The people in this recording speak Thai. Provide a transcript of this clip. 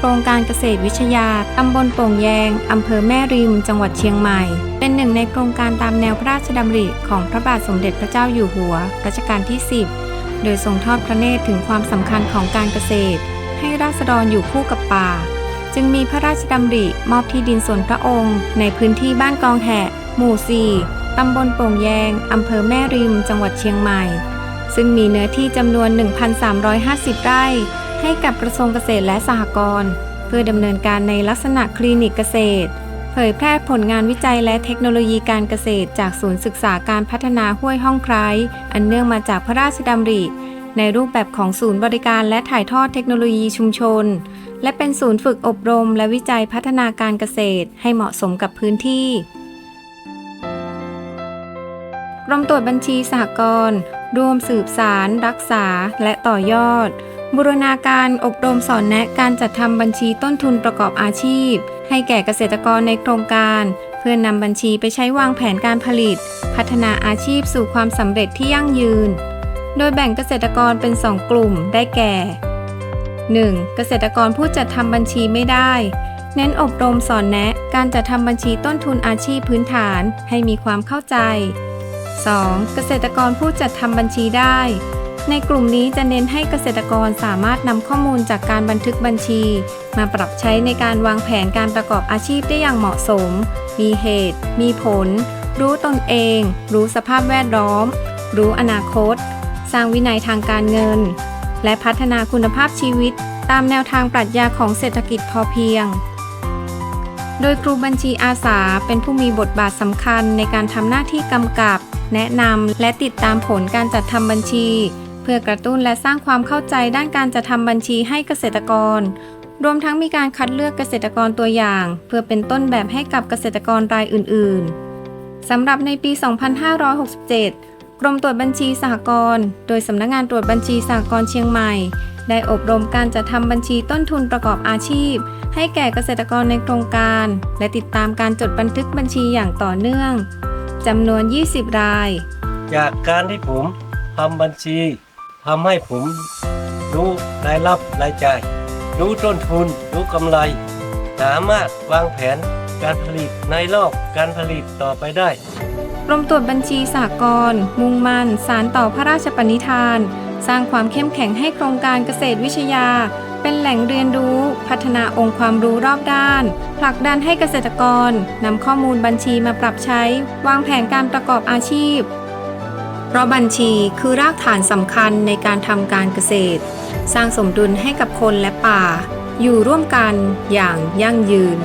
โครงการเกษตรวิทยา ตำบลโป่งแยง อำเภอแม่ริม จังหวัดเชียงใหม่ เป็นหนึ่งในโครงการตามแนวพระราชดำริของพระบาทสมเด็จพระเจ้าอยู่หัว รัชกาลที่ 10 โดยทรงทอดพระเนตรถึงความสำคัญของการเกษตร ให้ราษฎรอยู่คู่กับป่า จึงมีพระราชดำริมอบที่ดินส่วนพระองค์ ในพื้นที่บ้านกองแหะหมู่ 4 ตำบลโป่งแยง อำเภอแม่ริม จังหวัดเชียงใหม่ ซึ่งมีเนื้อที่จำนวน 1,350 ไร่ ให้กับกระทรวงเกษตรและสหกรณ์เพื่อดำเนินการในลักษณะคลินิกเกษตร เผยแพร่ผลงานวิจัยและเทคโนโลยีการเกษตร จากศูนย์ศึกษาการพัฒนาห้วยห้องไคร้อันเนื่องมาจากพระราชดำริ ในรูปแบบของศูนย์บริการและถ่ายทอดเทคโนโลยีชุมชน และเป็นศูนย์ฝึกอบรม และวิจัยพัฒนาการเกษตร ให้เหมาะสมกับพื้นที่กรมตรวจบัญชีสหกรณ์ร่วมสืบสาร รักษา และต่อยอด บูรณาการอบรมสอนแนะการจัดทำบัญชีต้นทุนประกอบอาชีพ ให้แก่เกษตรกรในโครงการ เพื่อนนำบัญชีไปใช้วางแผนการผลิต พัฒนาอาชีพสู่ความสำเร็จที่ยั่งยืน โดยแบ่งเกษตรกรเป็น 2 กลุ่มได้แก่ 1. เกษตรกรผู้จัดทำบัญชีไม่ได้ เน้นอบรมสอนแนะการจัดทำบัญชีต้นทุนอาชีพพื้นฐานให้มีความเข้าใจ 2. เกษตรกรผู้จัดทำบัญชีได้ ในกลุ่มนี้จะเน้นให้เกษตรกรสามารถนำข้อมูลจากการบันทึกบัญชี มาปรับใช้ในการวางแผนการประกอบอาชีพได้อย่างเหมาะสม มีเหตุ มีผล รู้ตนเอง รู้สภาพแวดล้อม รู้อนาคต สร้างวินัยทางการเงิน และพัฒนาคุณภาพชีวิต ตามแนวทางปรัชญาของเศรษฐกิจพอเพียง โดยครูบัญชีอาสาเป็นผู้มีบทบาทสำคัญในการทำหน้าที่กำกับแนะนำและติดตามผลการจัดทำบัญชี พื่อกระตุ้นและสร้างความเข้าใจด้านการจัดทำบัญชีให้เกษตรกร รวมทั้งมีการคัดเลือกเกษตรกรตัวอย่าง เพื่อเป็นต้นแบบให้กับเกษตรกรรายอื่น ๆสำหรับในปี 2567 กรมตรวจบัญชีสหกรณ์โดยสำนักงานตรวจบัญชีสหกรณ์เชียงใหม่ ได้อบรมการจัดทำบัญชีต้นทุนประกอบอาชีพ ให้แก่เกษตรกรในโครงการ และติดตามการจดบันทึกบัญชีอย่างต่อเนื่องจำนวน 20 ราย จากการที่ผมทำบัญชี ทำให้ผมรู้รายรับรายจ่าย รู้ต้นทุน รู้กำไร สามารถวางแผนการผลิตในรอบการผลิตต่อไปได้กรมตรวจบัญชีสากลมุ่งมั่นสารต่อพระราชปณิธาน สร้างความเข้มแข็งให้โครงการเกษตรวิทยา เป็นแหล่งเรียนรู้ พัฒนาองค์ความรู้รอบด้าน ผลักดันให้เกษตรกรนำข้อมูลบัญชีมาปรับใช้ วางแผนการประกอบอาชีพ เพราะบัญชีคือรากฐานสำคัญในการทำการเกษตร สร้างสมดุลให้กับคนและป่า อยู่ร่วมกันอย่างยั่งยืน